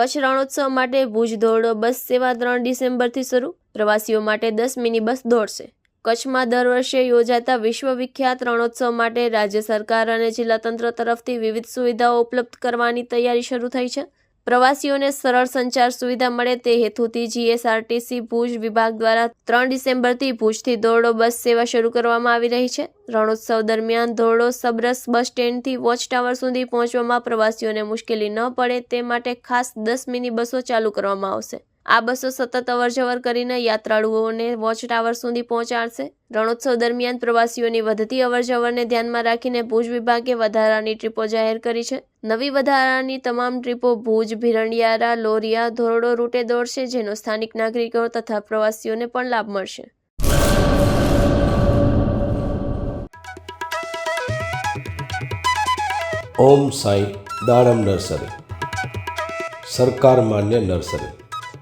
કચ્છ રણોત્સવ માટે ભુજ ધોરડો બસ સેવા ત્રણ ડિસેમ્બરથી શરૂ. પ્રવાસીઓ માટે દસ મિની બસ દોડશે. કચ્છમાં દર વર્ષે યોજાતા વિશ્વવિખ્યાત રણોત્સવ માટે રાજ્ય સરકાર અને જિલ્લા તંત્ર તરફથી વિવિધ સુવિધાઓ ઉપલબ્ધ કરવાની તૈયારી શરૂ થઈ છે. પ્રવાસીઓને સરળ સંચાર સુવિધા મળે તે હેતુથી જીએસઆરટીસી ભુજ વિભાગ દ્વારા ત્રણ ડિસેમ્બરથી ભુજથી ધોરડો બસ સેવા શરૂ કરવામાં આવી રહી છે. રણોત્સવ દરમિયાન ધોરડો, સબરસ બસ સ્ટેન્ડથી વોચ ટાવર સુધી પહોંચવામાં પ્રવાસીઓને મુશ્કેલી ન પડે તે માટે ખાસ દસ મિની બસો ચાલુ કરવામાં આવશે. આ બસો સતત અવરજવર કરીને યાત્રાળુઓને વોચ ટાવર સુધી પહોંચાડશે. રણોત્સવ દરમિયાન પ્રવાસીઓની વધતી અવરજવરને ધ્યાનમાં રાખીને ભુજ વિભાગે વધારાની ટ્રીપો જાહેર કરી છે. નવી વધારાની તમામ ટ્રીપો ભુજ ભીરંડિયારા લોરિયા, ધોરડો રૂટે દોડશે, જેનો સ્થાનિક નાગરિકો તથા પ્રવાસીઓને પણ લાભ મળશે. ઓમ સાંઈ દાડમ નર્સરી. સરકાર માન્ય નર્સરી.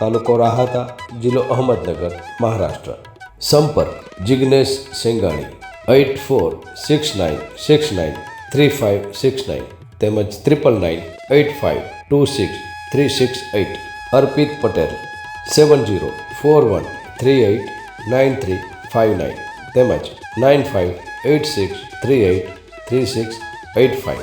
તાલુકો રાહતા, જિલ્લો અહમદનગર, મહારાષ્ટ્ર. સંપર્ક Jignesh Sengani, eight four six nine six nine three five six nine તેમજ triple nine eight five two six three six eight Arpit Patel, seven zero four one three eight nine three five nine તેમજ nine five eight six three eight three six eight five.